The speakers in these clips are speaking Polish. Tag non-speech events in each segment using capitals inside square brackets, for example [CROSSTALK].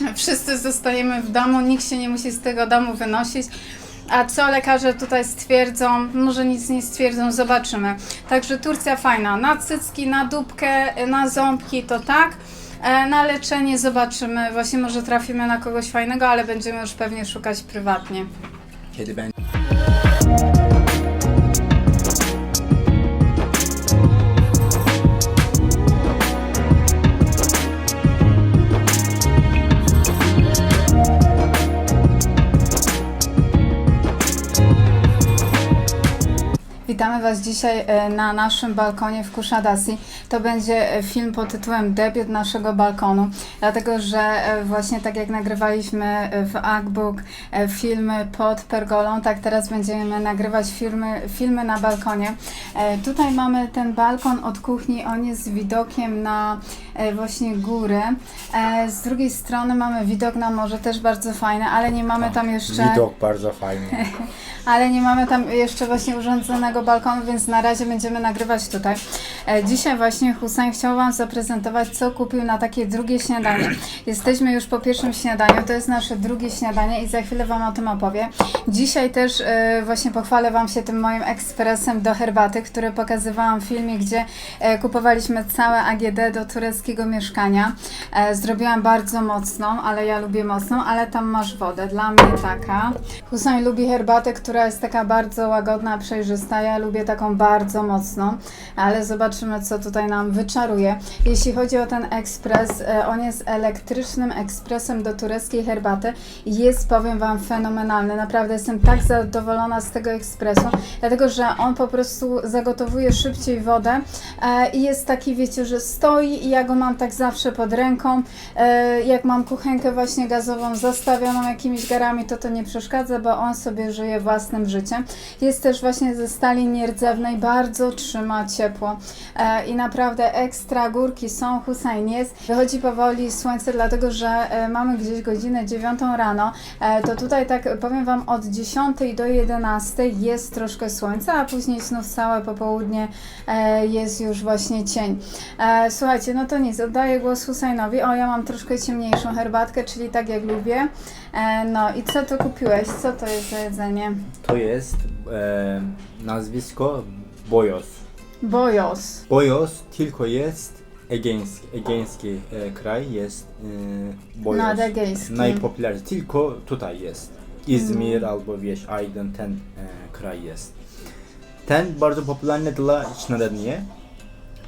[LAUGHS] Wszyscy zostajemy w domu, nikt się nie musi z tego domu wynosić. A co lekarze tutaj stwierdzą? Może nic nie stwierdzą, zobaczymy. Także Turcja fajna. Na cycki, na dupkę, na ząbki to tak. E, Na leczenie zobaczymy. Właśnie może trafimy na kogoś fajnego, ale będziemy już pewnie szukać prywatnie. Kiedy będzie. Was dzisiaj e, na naszym balkonie w Kuszadasi. To będzie e, film pod tytułem Debiut naszego balkonu, dlatego że e, właśnie tak jak nagrywaliśmy e, w Agbook filmy pod pergolą, tak teraz będziemy nagrywać filmy, filmy na balkonie. Tutaj mamy ten balkon od kuchni, on jest z widokiem na właśnie góry. Z drugiej strony mamy widok na morze, też bardzo fajny, ale nie mamy tam jeszcze... Widok bardzo fajny. [LAUGHS] Ale nie mamy tam jeszcze właśnie urządzonego balkonu, więc na razie będziemy nagrywać tutaj. Dzisiaj właśnie Hussein chciał Wam zaprezentować, co kupił na takie drugie śniadanie. Jesteśmy już po pierwszym śniadaniu, to jest nasze drugie śniadanie i za chwilę Wam o tym opowie. Dzisiaj też e, właśnie pochwalę Wam się tym moim ekspresem do herbaty, który pokazywałam w filmie, gdzie e, kupowaliśmy całe AGD do tureckiego mieszkania. E, Zrobiłam bardzo mocną, ale ja lubię mocną, ale tam masz wodę. Dla mnie taka. Hussein lubi herbatę, która jest taka bardzo łagodna, przejrzysta. Ja lubię taką bardzo mocną, ale zobaczymy, co tutaj nam wyczaruje. Jeśli chodzi o ten ekspres, e, on jest elektrycznym ekspresem do tureckiej herbaty jest, powiem Wam, fenomenalny. Naprawdę jestem tak zadowolona z tego ekspresu, dlatego że on po prostu zagotowuje szybciej wodę e, i jest taki, wiecie, że stoi i ja go mam tak zawsze pod ręką. E, jak mam kuchenkę właśnie gazową zastawioną jakimiś garami, to to nie przeszkadza, bo on sobie żyje własnym życiem. Jest też właśnie ze stali nierdzewnej, bardzo trzyma ciepło i naprawdę ekstra górki są, Hussein jest. Wychodzi powoli słońce, dlatego że e, mamy gdzieś godzinę 9 rano, e, to tutaj tak powiem Wam od 10 do 11 jest troszkę słońca, a później znów całe popołudnie e, jest już właśnie cień. Słuchajcie, no to nic, oddaję głos Husseinowi. O, ja mam troszkę ciemniejszą herbatkę, czyli tak jak lubię. No i co tu kupiłeś? Co to jest za jedzenie? To jest e, nazwisko. Bojos. Boyos tylko jest egeński, egeński e, kraj jest e, Boyos. Nadegejski. Najpopularniejszy. Tylko tutaj jest. İzmir albo wiesz, Aydın ten e, kraj jest. Ten bardzo popularny dla śniadania.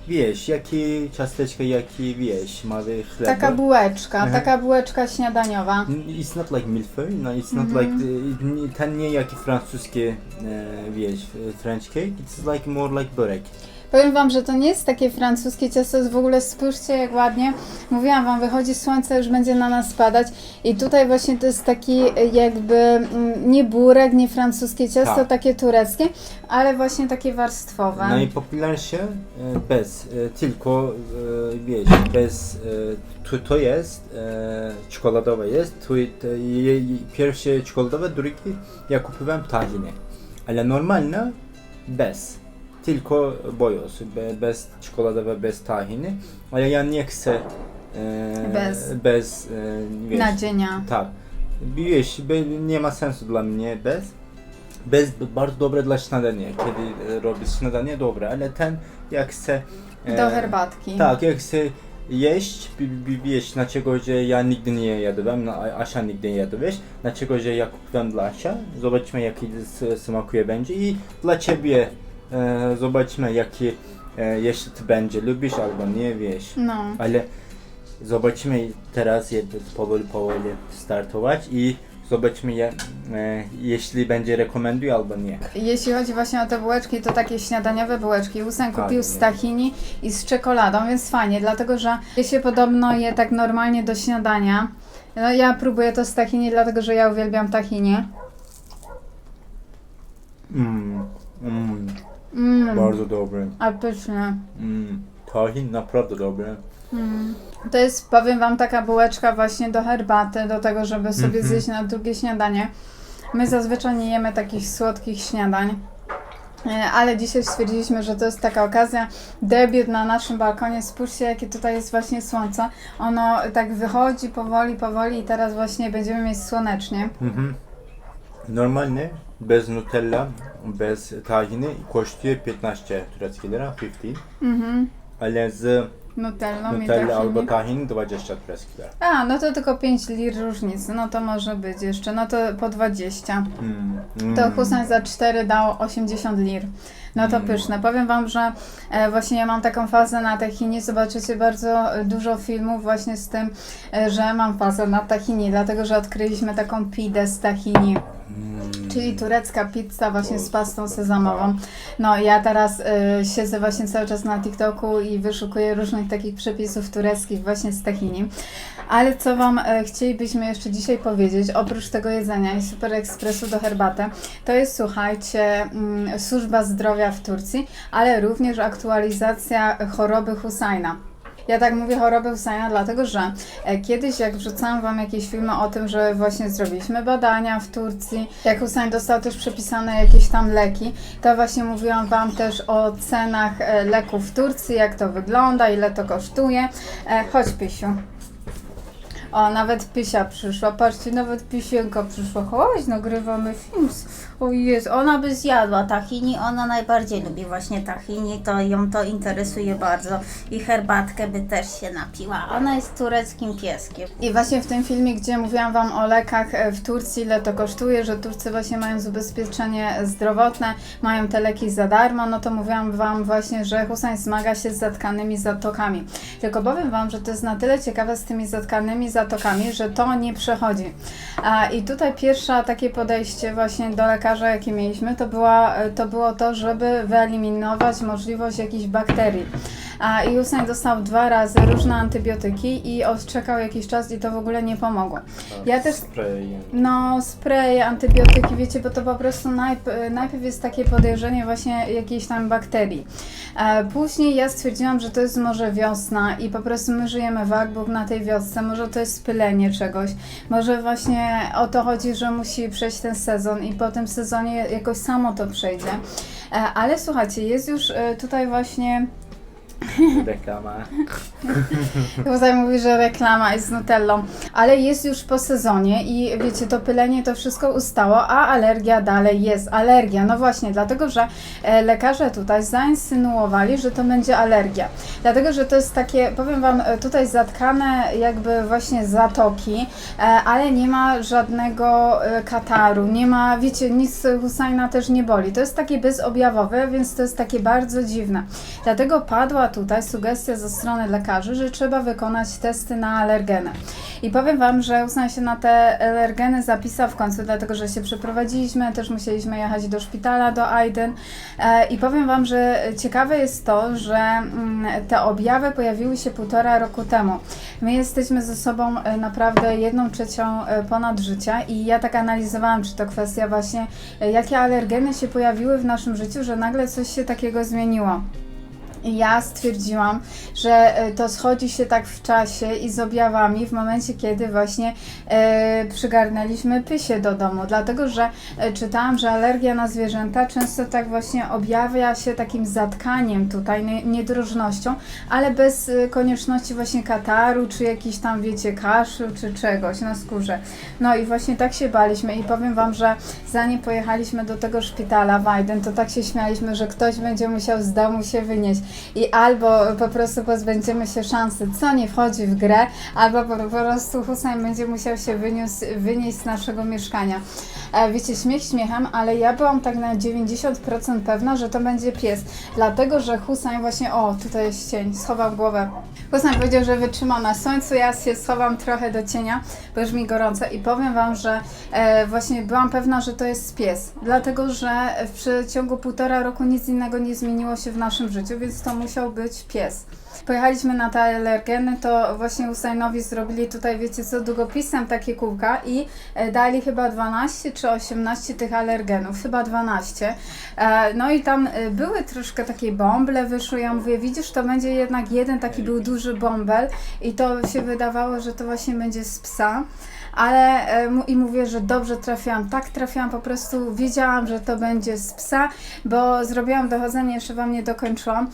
Wiesz, jakie ciasteczka, jakie wiesz, mały chleb. Taka bułeczka, Mhm. taka bułeczka śniadaniowa. It's not like milföy, no it's not Mhm. like e, ten nie jaki francuskie e, wiesz, e, French cake, it's like more like börek. Powiem Wam, że to nie jest takie francuskie ciasto, jest w ogóle spójrzcie jak ładnie. Mówiłam Wam, wychodzi słońce, już będzie na nas padać i tutaj właśnie to jest taki jakby mm, nie burek, nie francuskie ciasto, Tak. takie tureckie, ale właśnie takie warstwowe. Najpopularniejsze e, bez, e, tylko e, wiesz, bez, e, to, to jest czekoladowe jest, je, pierwsze czekoladowe, drugie ja kupiłem tahini, ale normalne bez. Tylko be, bez czekoladowe, bez tahini, ale ja nie chcę e, Bez. bez e, wiesz, Nadzienia. tak. Wiesz, nie ma sensu dla mnie bez. Bez bardzo dobre dla śniadania. Kiedy e, robisz śniadanie, dobre, ale ten jak chcę. e, Do herbatki. Tak, jak chcę jeść, wiesz, dlaczego, że ja nigdy nie jadłem, no, a Asia nigdy nie jadłeś, dlaczego, że ja kupiłem dla Asia, zobaczmy jaki smakuje będzie i dla ciebie zobaczmy jaki e, jeszcze ty będzie, lubisz albo nie, wiesz. No. Ale zobaczymy teraz je powoli, powoli startować i zobaczmy je, e, jeśli będzie rekomenduje albo nie. Jeśli chodzi właśnie o te bułeczki, to takie śniadaniowe bułeczki. Usen Tak, kupił z nie. tahini i z czekoladą, więc fajnie, dlatego że je się podobno je tak normalnie do śniadania. No ja próbuję to z tahini, dlatego że ja uwielbiam tahini. Mm, mm, Mm, bardzo dobre. a pyszne. Mm, tahin naprawdę dobre. Mm. To jest, powiem Wam, taka bułeczka właśnie do herbaty, do tego, żeby sobie Mhm. zjeść na drugie śniadanie. My zazwyczaj nie jemy takich słodkich śniadań. E, Ale dzisiaj stwierdziliśmy, że to jest taka okazja, debiut na naszym balkonie. Spójrzcie, jakie tutaj jest właśnie słońce. Ono tak wychodzi powoli, powoli i teraz właśnie będziemy mieć słonecznie. Mhm. Normalnie bez Nutella, bez tahini kosztuje 15 tureckie lira, 15. Mhm. Ale z Nutellą i Nutella albo tahini. tahini 20 tureckie lira. A, no to tylko 5 lir różnicy. No to może być jeszcze. No to po 20. Mm. To Mm. Hussein za 4 dał 80 lir. No to Mm. pyszne. Powiem Wam, że e, właśnie ja mam taką fazę na tahini. Zobaczycie bardzo e, dużo filmów właśnie z tym, e, że mam fazę na tahini, dlatego że odkryliśmy taką pidę z tahini. Czyli turecka pizza właśnie z pastą sezamową. No ja teraz y, siedzę właśnie cały czas na TikToku i wyszukuję różnych takich przepisów tureckich właśnie z tahini. Ale co Wam y, chcielibyśmy jeszcze dzisiaj powiedzieć, oprócz tego jedzenia i Super Ekspresu do herbaty, to jest słuchajcie, mm, służba zdrowia w Turcji, ale również aktualizacja choroby Husajna. Ja tak mówię choroby Husajna, dlatego że e, kiedyś jak wrzucałam Wam jakieś filmy o tym, że właśnie zrobiliśmy badania w Turcji, jak Hussein dostał też przepisane jakieś tam leki, to właśnie mówiłam Wam też o cenach e, leków w Turcji, jak to wygląda, ile to kosztuje. E, Chodź Pisiu. O, nawet Pysia przyszła. Patrzcie, nawet Pisienka przyszła. Chodź, nagrywamy film. Jest, ona by zjadła. tahini, ona najbardziej lubi właśnie tahini, to ją to interesuje bardzo i herbatkę by też się napiła. Ona jest tureckim pieskiem. I właśnie w tym filmie, gdzie mówiłam Wam o lekach e, w Turcji, ile to kosztuje, że Turcy właśnie mają zabezpieczenie zdrowotne, mają te leki za darmo, no to mówiłam Wam właśnie, że Hussein zmaga się z zatkanymi zatokami. Tylko powiem Wam, że to jest na tyle ciekawe z tymi zatkanymi zatokami, że to nie przechodzi. I tutaj pierwsze takie podejście właśnie do lekarza, jakie mieliśmy, to, była, e, to było to, żeby wyeliminować możliwość jakichś bakterii. A, I dostał dwa razy różne antybiotyki i odczekał jakiś czas i to w ogóle nie pomogło. Ja też Spray. no, spray, antybiotyki, wiecie, bo to po prostu najp- najpierw jest takie podejrzenie właśnie jakiejś tam bakterii. E, później ja stwierdziłam, że to jest może wiosna i po prostu my żyjemy w Akbuk na tej wiosce, może to jest spylenie czegoś, może właśnie o to chodzi, że musi przejść ten sezon i po tym sezonie jakoś samo to przejdzie. E, ale słuchajcie, jest już e, tutaj właśnie Reklama. [LAUGHS] Tutaj mówi, że reklama jest z Nutellą, ale jest już po sezonie i wiecie, to pylenie to wszystko ustało, a alergia dalej jest. Alergia, no właśnie, dlatego że e, lekarze tutaj zainsynuowali, że to będzie alergia. Dlatego, że to jest takie, powiem Wam, e, tutaj zatkane jakby właśnie zatoki, e, ale nie ma żadnego kataru, nie ma, wiecie, nic Husajna też nie boli. To jest takie bezobjawowe, więc to jest takie bardzo dziwne. Dlatego padła tutaj sugestia ze strony lekarzy, że trzeba wykonać testy na alergeny. I powiem Wam, że Hussein się na te alergeny zapisał w końcu, dlatego że się przeprowadziliśmy, też musieliśmy jechać do szpitala, do Aiden. E, I powiem Wam, że ciekawe jest to, że mm, te objawy pojawiły się półtora roku temu. My jesteśmy ze sobą e, naprawdę jedną trzecią e, ponad życia i ja tak analizowałam, czy to kwestia właśnie, jakie alergeny się pojawiły w naszym życiu, że nagle coś się takiego zmieniło. Ja stwierdziłam, że e, to schodzi się tak w czasie i z objawami w momencie, kiedy właśnie e, przygarnęliśmy pysie do domu. Dlatego, że e, czytałam, że alergia na zwierzęta często tak właśnie objawia się takim zatkaniem tutaj, nie- niedrożnością, ale bez e, konieczności właśnie kataru, czy jakiś tam, wiecie, kaszu, czy czegoś na skórze. No i właśnie tak się baliśmy i powiem Wam, że zanim pojechaliśmy do tego szpitala w Aiden, to tak się śmialiśmy, że ktoś będzie musiał z domu się wynieść i albo po prostu pozbędziemy się szansy, co nie wchodzi w grę, albo po, prostu Hussein będzie musiał się wyniósł, wynieść z naszego mieszkania. E, wiecie, śmiech śmiechem, ale ja byłam tak na 90% pewna, że to będzie pies, dlatego, że Hussein właśnie, o, tutaj jest cień, schował głowę. Hussein powiedział, że wytrzyma na słońcu, ja się schowam trochę do cienia, bo już mi gorąco i powiem Wam, że e, właśnie byłam pewna, że to jest pies, dlatego, że w przeciągu półtora roku nic innego nie zmieniło się w naszym życiu, więc to musiał być pies. Pojechaliśmy na te alergeny, to właśnie Usainowi zrobili tutaj, wiecie co, długopisem takie kółka i e, dali chyba 12 czy 18 tych alergenów, chyba 12. E, no i tam e, były troszkę takie bąble wyszły, ja mówię, widzisz, to będzie jednak jeden taki był duży bąbel i to się wydawało, że to właśnie będzie z psa. ale i mówię, że dobrze trafiłam. Tak trafiłam, po prostu wiedziałam, że to będzie z psa, bo zrobiłam dochodzenie, jeszcze wam nie dokończyłam,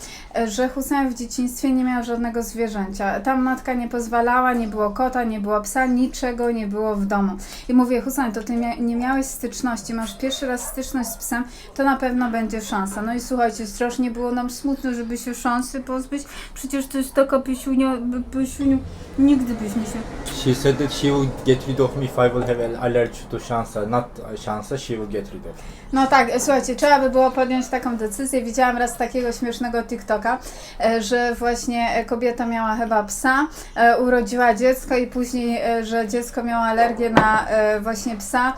że Hussein w dzieciństwie nie miał żadnego zwierzęcia. Tam matka nie pozwalała, nie było kota, nie było psa, niczego nie było w domu. I mówię, Hussein, to ty mia- nie miałeś styczności, masz pierwszy raz styczność z psem, to na pewno będzie szansa. No i słuchajcie, strasznie było nam smutno, żeby się szansy pozbyć. Przecież to jest taka pisiunia, pisiuniu, nigdy byśmy się... She said that she will get rid of me if I will have an allergy to shansa. Not shansa, she will get rid of. No tak, słuchajcie, trzeba by było podjąć taką decyzję. Widziałam raz takiego śmiesznego TikToka, e, że właśnie e, kobieta miała chyba psa, e, urodziła dziecko i później, e, że dziecko miało alergię na właśnie psa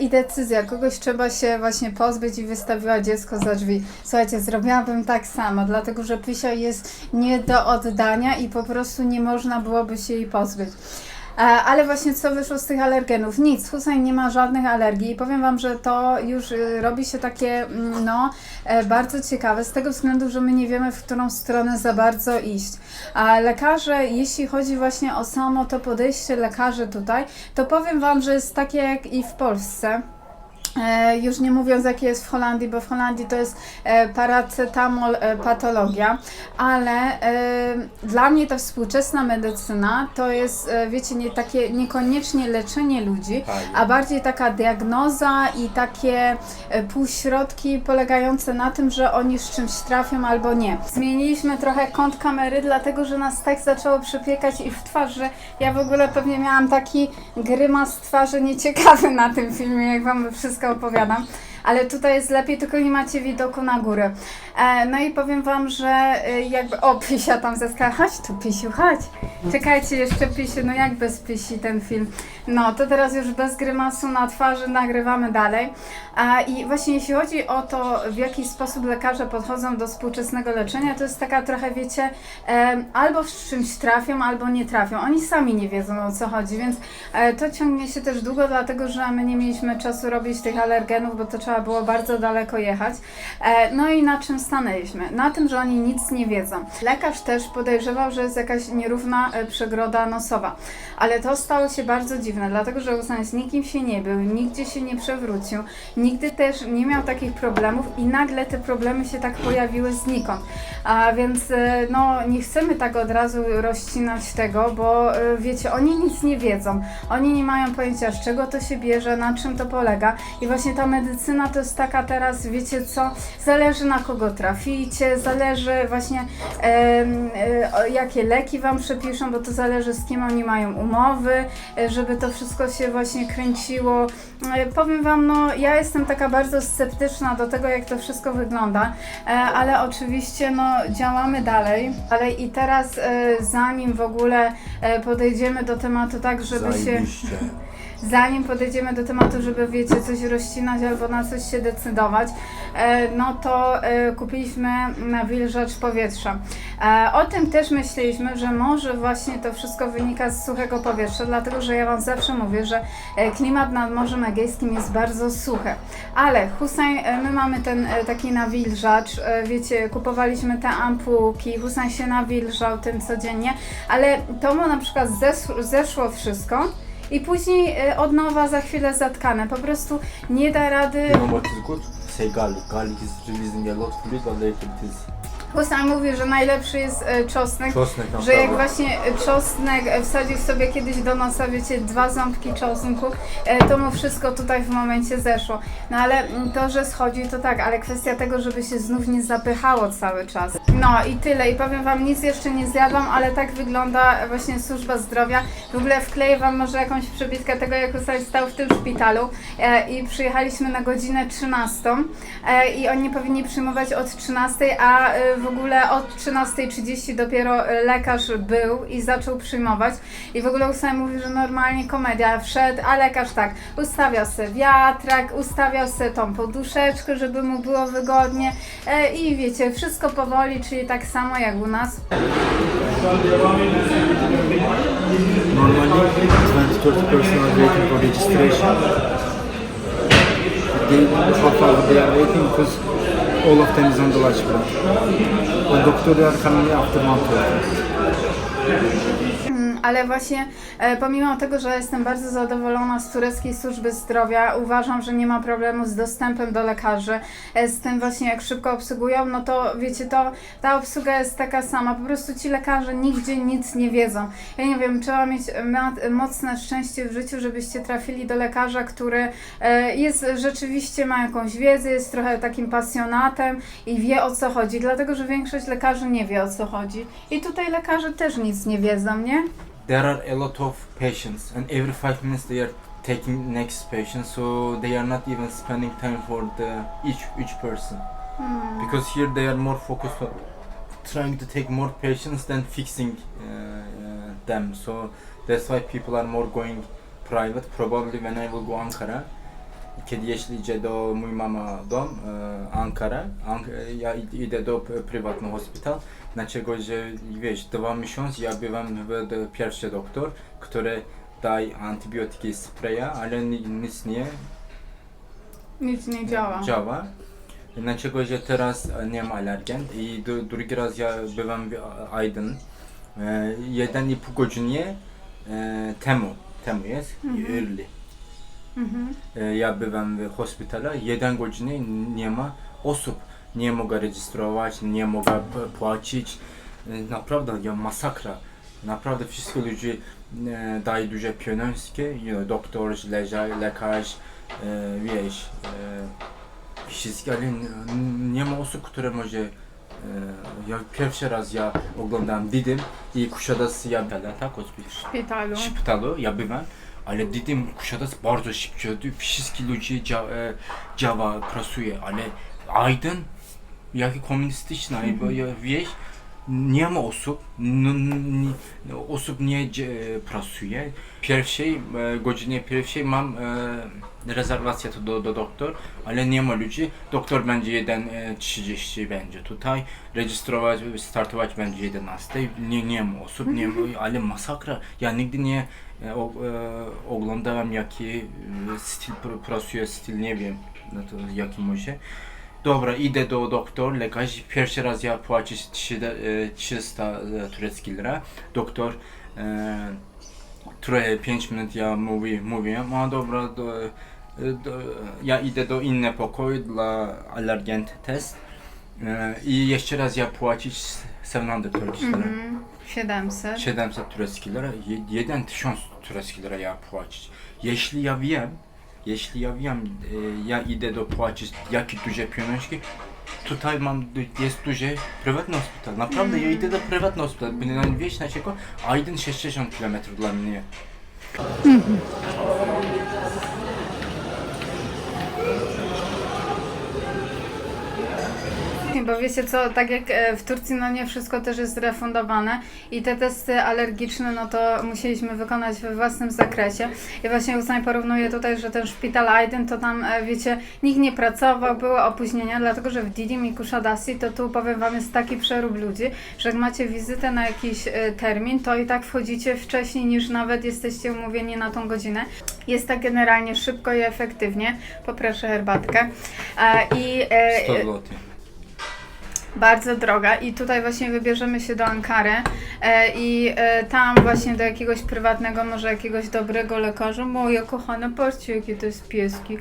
i decyzja, kogoś trzeba się właśnie pozbyć i wystawiła dziecko za drzwi. Słuchajcie, zrobiłabym tak samo, dlatego że Pysia jest nie do oddania i po prostu nie można byłoby się jej pozbyć. E, Ale właśnie co wyszło z tych alergenów? Nic, Hussein nie ma żadnych alergii i powiem Wam, że to już y, robi się takie, mm, no, e, bardzo ciekawe z tego względu, że my nie wiemy, w którą stronę za bardzo iść. A lekarze, jeśli chodzi właśnie o samo to podejście lekarzy tutaj, to powiem Wam, że jest takie jak i w Polsce. E, już nie mówiąc jakie jest w Holandii, bo w Holandii to jest e, paracetamol e, patologia, ale dla mnie ta współczesna medycyna to jest, wiecie, nie takie niekoniecznie leczenie ludzi, Tak. a bardziej taka diagnoza i takie półśrodki polegające na tym, że oni z czymś trafią albo nie. Zmieniliśmy trochę kąt kamery, dlatego że nas tak zaczęło przypiekać i w twarz, że ja w ogóle pewnie miałam taki grymas twarzy nieciekawy na tym filmie, jak wam wszystko opowiadam. Ale tutaj jest lepiej, tylko nie macie widoku na górę. E, no i powiem wam, że e, jakby... O, Pisia tam zaskała. Chodź tu, Pisiu, chodź. Czekajcie jeszcze, Pisiu, no jak bez Pisi ten film? No, to teraz już bez grymasu na twarzy nagrywamy dalej. A, I właśnie jeśli chodzi o to, w jaki sposób lekarze podchodzą do współczesnego leczenia, to jest taka trochę, wiecie, em, albo z czymś trafią, albo nie trafią. Oni sami nie wiedzą o co chodzi, więc e, to ciągnie się też długo, dlatego że my nie mieliśmy czasu robić tych alergenów, bo to trzeba było bardzo daleko jechać. E, no i na czym stanęliśmy? Na tym, że oni nic nie wiedzą. Lekarz też podejrzewał, że jest jakaś nierówna e, przegroda nosowa, ale to stało się bardzo dziwne, dlatego że Usain z nikim się nie był, nigdzie się nie przewrócił, nigdy też nie miał takich problemów i nagle te problemy się tak pojawiły znikąd. A więc e, no nie chcemy tak od razu rozcinać tego, bo wiecie, oni nic nie wiedzą. Oni nie mają pojęcia z czego to się bierze, na czym to polega. I właśnie ta medycyna to jest taka teraz, wiecie co, zależy na kogo traficie, zależy właśnie e, o jakie leki wam przepiszą, bo to zależy z kim oni mają umowy, e, żeby to wszystko się właśnie kręciło. E, Powiem wam, no ja jestem taka bardzo sceptyczna do tego, jak to wszystko wygląda, e, ale oczywiście no działamy dalej. Ale i teraz e, zanim w ogóle e, podejdziemy do tematu tak, żeby się zanim podejdziemy do tematu, żeby wiecie, coś rozcinać albo na coś się decydować, e, no to e, kupiliśmy nawilżacz powietrza. E, O tym też myśleliśmy, że może właśnie to wszystko wynika z suchego powietrza, dlatego że ja Wam zawsze mówię, że klimat nad Morzem Egejskim jest bardzo suchy. Ale Hussein, my mamy ten taki nawilżacz, wiecie, kupowaliśmy te ampułki, Hussein się nawilżał tym codziennie, ale to mu na przykład zes- zeszło wszystko. I później e, od nowa za chwilę zatkane. Po prostu nie da rady. You know what is good? Say garlic. Garlic is releasing a lot of but later Hussein mówi, że najlepszy jest e, czosnek. czosnek na Że jak prawo. właśnie e, czosnek e, wsadził sobie kiedyś do nosa, wiecie, dwa ząbki czosnku, e, to mu wszystko tutaj w momencie zeszło. No ale mm, to, że schodzi, to tak, ale kwestia tego, żeby się znów nie zapychało cały czas. No i tyle. I powiem Wam, nic jeszcze nie zjadłam, ale tak wygląda właśnie służba zdrowia. W ogóle wkleję Wam może jakąś przebitkę tego, jak Hussein stał w tym szpitalu e, i przyjechaliśmy na godzinę 13 e, i oni powinni przyjmować od 13, a e, w ogóle od 13.30 dopiero e, lekarz był i zaczął przyjmować. I w ogóle Hussein mówi, że normalnie komedia wszedł, a lekarz tak, ustawiał sobie wiatrak, ustawiał sobie tą poduszeczkę, żeby mu było wygodnie e, i wiecie, wszystko powoli, czyli tak samo jak u nas. Normally, 20 person are waiting for all of them is on the lunch break. The doctor they are coming after 1.30. Ale właśnie e, pomimo tego, że jestem bardzo zadowolona z tureckiej służby zdrowia, uważam, że nie ma problemu z dostępem do lekarzy, e, z tym właśnie jak szybko obsługują, no to wiecie, to ta obsługa jest taka sama, po prostu ci lekarze nigdzie nic nie wiedzą. Ja nie wiem, trzeba mieć mocne szczęście w życiu, żebyście trafili do lekarza, który e, jest rzeczywiście, ma jakąś wiedzę, jest trochę takim pasjonatem i wie o co chodzi, dlatego, że większość lekarzy nie wie o co chodzi. I tutaj lekarze też nic nie wiedzą, nie? There are a lot of patients and every five minutes they are taking next patient so they are not even spending time for the each each person. Because here they are more focused on trying to take more patients than fixing uh, uh, them. So that's why people are more going private. Probably when I will go Ankara kiedy jeśli idzie do mój mama dom e, Ankara, Ank ja id- idę do p- prywatny hospital, dlaczego, że wiesz, dwa miesiące ja bywam w do, pierwszy doktor, który daje antybiotyki spraya, ale ni- nic nie Nic nie działa. działa. Dlaczego, że teraz e, nie ma alergen i du- drugi raz ja bywam w Aydın. E, jeden i pół godziny e, temu, temu jest, early. Ja bywam w hospitalu, jeden godziny nie ma osób, nie mogę rejestrować, nie mogę płacić. E, Naprawdę ja masakra. Naprawdę wszyscy ludzie dają duże pieniądze, you know, doktor, lekarz, lekarz, e, wiesz, e, wszystkie, ale nie ma osób, które może ja pierwszy raz ja oglądam Didim i Kuşadası ja tak, hospital W szpitalu. szpitalu ja bywam, ale dedim Kuşadası bardzo szybko, wszystkie ludzie dzia, e, działa, pracuje, ale Aydın jak komunistyczna, bo ja, wiesz, nie ma osób, osób nie dzie- pracuje. Pierwszej e, godzinie pierwszej mam e, rezerwację to do, do doktor, ale nie ma ludzi. Doktor będzie 1.30 będzie tutaj, rejestrować, startować będzie 11. Nie, nie ma osób, nie ma, ale masakra. Ja nigdy nie e, o, e, oglądałem jaki e, styl pr- pracuje, styl nie wiem, no to jaki może. Dobra, idę do doktor, lekarz. Pierwszy raz ja płacę 300 e, tureckich lira. Doktor e, trochę 5 minut ja mówi, mówiłem, a dobra, do, e, do, ja idę do innego pokoju dla alergen test. E, I jeszcze raz ja płacić 700 tureckich lira. Mhm. 700. 700 tureckich lira, je- 1000 tureckich lira ja płacić. Jeśli ja wiem, jeśli ja wiem, e, ja idę do płacić jakie duże pieniążki, tutaj mam, jest duży prywatny hospital. Naprawdę, ja idę do prywatnego hospitalu, bo nie wiesz dlaczego? A 60 km dla mnie. Bo wiecie co, tak jak e, w Turcji, no nie wszystko też jest refundowane i te testy alergiczne, no to musieliśmy wykonać we własnym zakresie. I właśnie Usain porównuje tutaj, że ten szpital Aydın, to tam, e, wiecie, nikt nie pracował, były opóźnienia, dlatego że w Didim i Kushadasi, to tu powiem Wam, jest taki przerób ludzi, że jak macie wizytę na jakiś e, termin, to i tak wchodzicie wcześniej niż nawet jesteście umówieni na tą godzinę. Jest tak generalnie szybko i efektywnie. Poproszę herbatkę. I e, 100 zł. Bardzo droga i tutaj właśnie wybierzemy się do Ankary e, i e, tam właśnie do jakiegoś prywatnego, może jakiegoś dobrego lekarza, moje kochane, patrzcie jakie to jest pieski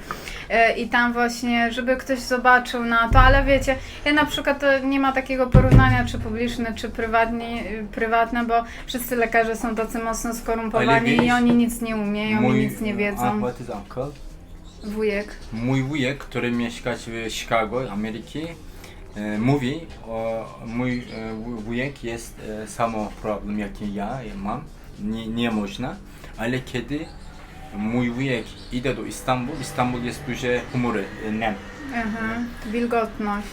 e, i tam właśnie, żeby ktoś zobaczył na to, ale wiecie, ja na przykład to nie ma takiego porównania, czy publiczne, czy prywatni, y, prywatne, bo wszyscy lekarze są tacy mocno Ale skorumpowani wiesz, i oni nic nie umieją i nic nie a, wiedzą. what is uncle? Wujek. Mój wujek, który mieszka w Chicago, Ameryki, e, mówi, o, mój e, wuj- wujek jest e, samo problem jaki ja mam, nie, nie można, ale kiedy mój wujek idzie do Istanbul, Istanbul jest duże chmury, e, nem. Aha, wilgotność.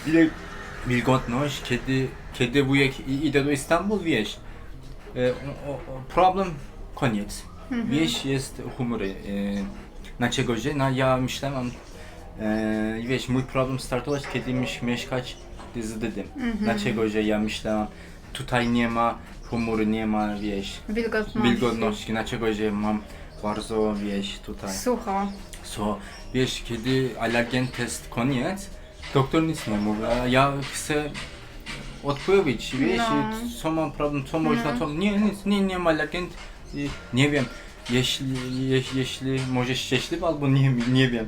Wilgotność, kiedy, kiedy wujek idzie do Istanbul, wiesz, e, problem koniec. Wieś jest chmury. E, dlaczego, że no, ja myślałem, e, wiesz, mój problem startować, kiedy mies- mieszkać z Dydym. Dlaczego, że ja myślałem, tutaj nie ma chmury, nie ma, wiesz, Wilgotności. wilgotności. Dlaczego, że mam bardzo, wiesz, tutaj. Sucho. So, wiesz, kiedy alergen test koniec, doktor nic nie mówi, a ja chcę odpowiedzieć, wiesz, No. co mam problem, co można, co... Nie, nic, nie, nie ma alergen, i nie wiem, jeśli, jeśli, jeśli może szczęśliwy albo nie, nie wiem.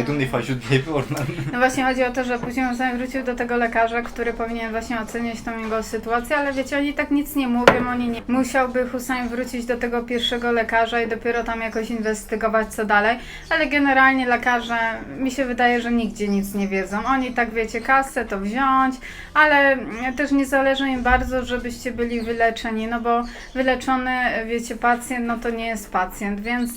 I don't know if I should give or. No właśnie chodzi o to, że później Hussein wrócił do tego lekarza, który powinien właśnie oceniać tą jego sytuację, ale wiecie, oni tak nic nie mówią, oni nie... Musiałby Hussein wrócić do tego pierwszego lekarza i dopiero tam jakoś inwestygować co dalej, ale generalnie lekarze, mi się wydaje, że nigdzie nic nie wiedzą. Oni tak, wiecie, kasę to wziąć, ale też nie zależy im bardzo, żebyście byli wyleczeni, no bo wyleczony, wiecie, pacjent, no to nie jest pacjent, więc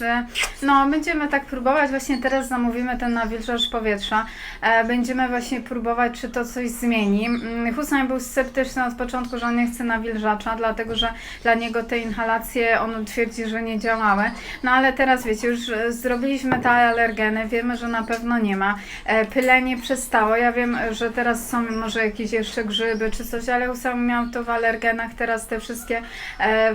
no będziemy tak próbować, właśnie teraz zamówimy ten nawilżacz powietrza, e, będziemy właśnie próbować, czy to coś zmieni. Mm, Hussein był sceptyczny od początku, że on nie chce nawilżacza, dlatego że dla niego te inhalacje, on twierdzi, że nie działały, no ale teraz wiecie, już e, zrobiliśmy te alergeny, wiemy, że na pewno nie ma, e, pylenie przestało, ja wiem, że teraz są może jakieś jeszcze grzyby czy coś, ale Hussein miał to w alergenach, teraz te wszystkie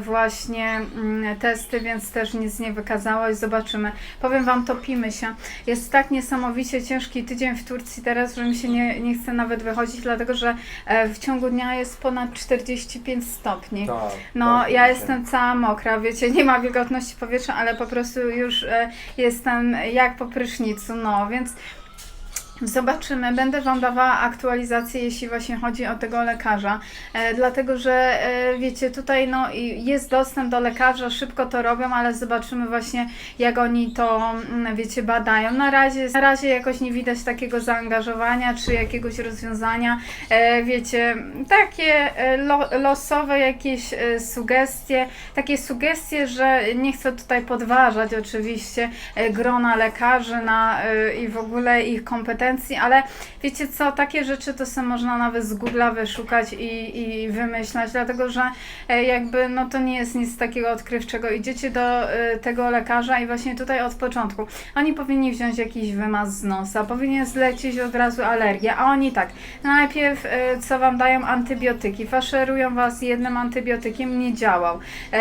właśnie mm, testy, więc też nic nie wykazało i zobaczymy. Powiem Wam, topimy się. Jest tak niesamowicie ciężki tydzień w Turcji teraz, że mi się nie, nie chce nawet wychodzić, dlatego że e, w ciągu dnia jest ponad 45 stopni. Tak, No, ja jestem cała mokra, wiecie, nie ma wilgotności powietrza, ale po prostu już e, jestem jak po prysznicu, no, więc Zobaczymy, będę Wam dawała aktualizację, jeśli właśnie chodzi o tego lekarza, e, dlatego że e, wiecie, tutaj no, jest dostęp do lekarza, szybko to robią, ale zobaczymy właśnie, jak oni to, mm, wiecie, badają. Na razie, na razie jakoś nie widać takiego zaangażowania czy jakiegoś rozwiązania, e, wiecie, takie e, lo, losowe jakieś e, sugestie, takie sugestie, że nie chcę tutaj podważać oczywiście e, grona lekarzy na, e, i w ogóle ich kompetencji, ale wiecie co, takie rzeczy to sobie można nawet z Google'a wyszukać i, i wymyślać, dlatego że e, jakby no to nie jest nic takiego odkrywczego. Idziecie do e, tego lekarza i właśnie tutaj od początku oni powinni wziąć jakiś wymaz z nosa, powinien zlecieć od razu alergia, a oni tak, najpierw e, co wam dają antybiotyki, faszerują was jednym antybiotykiem, nie działał.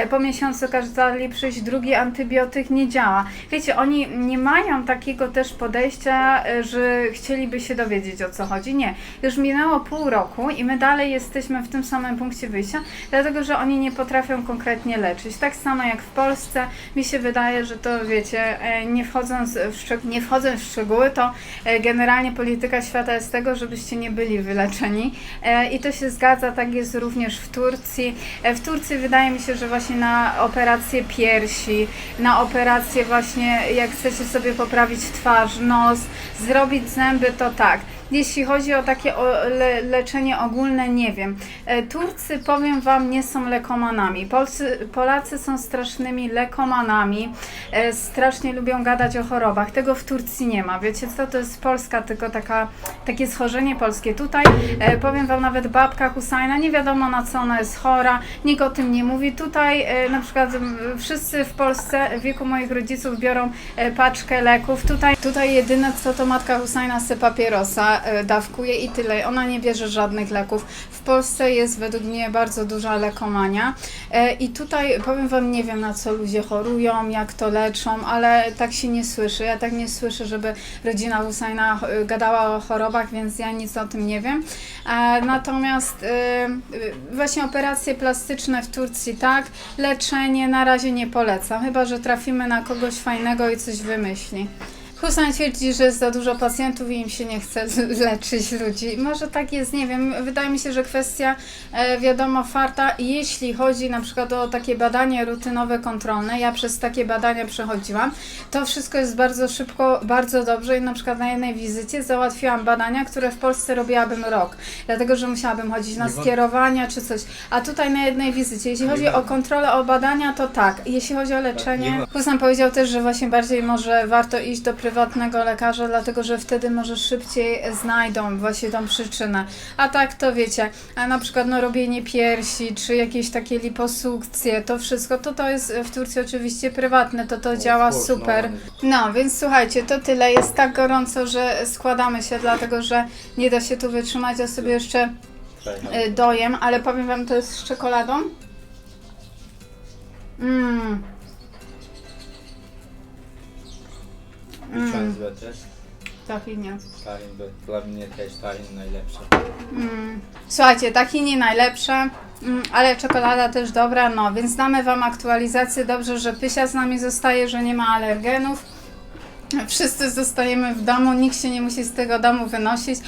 Po miesiącu kazali przyjść drugi antybiotyk, nie działa. Wiecie, oni nie mają takiego też podejścia, że chcieliby się dowiedzieć o co chodzi. Nie. Już minęło pół roku i my dalej jesteśmy w tym samym punkcie wyjścia, dlatego że oni nie potrafią konkretnie leczyć. Tak samo jak w Polsce, mi się wydaje, że to wiecie, e, nie wchodząc w, szczeg- nie wchodząc w szczegóły, to e, generalnie polityka świata jest tego, żebyście nie byli wyleczeni. E, I to się zgadza, tak jest również w Turcji. W Turcji wydaje mi się, że właśnie na operację piersi, na operację właśnie, jak chcecie sobie poprawić twarz, nos, zrobić zęby, to tak. Jeśli chodzi o takie le leczenie ogólne, nie wiem. E, Turcy, powiem Wam, nie są lekomanami. Polacy są strasznymi lekomanami. E, strasznie lubią gadać o chorobach. Tego w Turcji nie ma. Wiecie co, to jest Polska, tylko taka, takie schorzenie polskie. Tutaj, e, powiem Wam, nawet babka Husajna, nie wiadomo na co ona jest chora, nikt o tym nie mówi. Tutaj na przykład wszyscy w Polsce w wieku moich rodziców biorą paczkę leków. Tutaj, tutaj jedyne co to matka Husajna se papierosa e, dawkuje i tyle. Ona nie bierze żadnych leków. W Polsce jest według mnie bardzo duża lekomania e, i tutaj powiem Wam, nie wiem na co ludzie chorują, jak to leczą, ale tak się nie słyszy. Ja tak nie słyszę, żeby rodzina Husajna e, gadała o chorobach, więc ja nic o tym nie wiem. Natomiast właśnie operacje plastyczne w Turcji tak, leczenie na razie nie polecam, chyba że trafimy na kogoś fajnego i coś wymyśli. Hussein twierdzi, że jest za dużo pacjentów i im się nie chce [LAUGHS] leczyć ludzi. Może tak jest, nie wiem. Wydaje mi się, że kwestia, e, wiadomo, farta, jeśli chodzi na przykład o takie badanie rutynowe, kontrolne, ja przez takie badania przechodziłam, to wszystko jest bardzo szybko, bardzo dobrze i na przykład na jednej wizycie załatwiłam badania, które w Polsce robiłabym rok, dlatego, że musiałabym chodzić na skierowania czy coś, a tutaj na jednej wizycie, jeśli chodzi o kontrolę, o badania, to tak, jeśli chodzi o leczenie, nie Hussein powiedział też, że właśnie bardziej może warto iść do prywatnego lekarza, dlatego że wtedy może szybciej znajdą właśnie tą przyczynę. A tak to wiecie, a na przykład no, robienie piersi, czy jakieś takie liposukcje, to wszystko, to to jest w Turcji oczywiście prywatne, to to działa course, no super. one- No, więc słuchajcie, to tyle. Jest tak gorąco, że składamy się, dlatego że nie da się tu wytrzymać. Ja sobie jeszcze y, dojem, ale powiem wam, to jest z czekoladą. Mmm. Which one is better? tahinie. Tahin, do, dla mnie też tahin najlepszy. Mm. Słuchajcie, tahini najlepsze, mm, ale czekolada też dobra, no więc damy Wam aktualizację. Dobrze, że Pysia z nami zostaje, że nie ma alergenów. Wszyscy zostajemy w domu, nikt się nie musi z tego domu wynosić.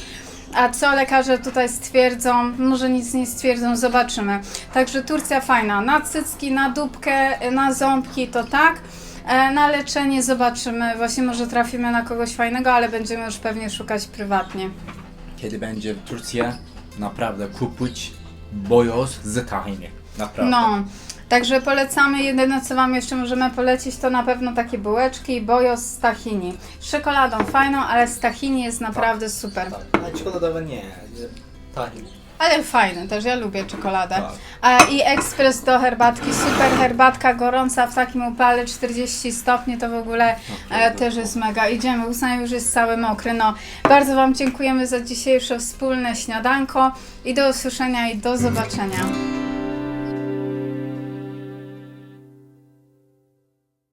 A co lekarze tutaj stwierdzą? Może nic nie stwierdzą, zobaczymy. Także Turcja fajna. Na cycki, na dupkę, na ząbki to tak. E, Na leczenie zobaczymy. Właśnie może trafimy na kogoś fajnego, ale będziemy już pewnie szukać prywatnie. Kiedy będzie w Turcji, naprawdę kupić bojos z tahini. Naprawdę. No, także polecamy. Jedyne co Wam jeszcze możemy polecić to na pewno takie bułeczki i z tahini. Z czekoladą fajną, ale z tahini jest naprawdę super. Tak, a czekoladowe nie. Tahin. Ale fajne, też ja lubię czekoladę. Tak. A, I ekspres do herbatki, super herbatka gorąca w takim upale 40 stopni, to w ogóle e, też jest mega. Idziemy, Usain już jest cały mokry. No, bardzo Wam dziękujemy za dzisiejsze wspólne śniadanko i do usłyszenia i do zobaczenia.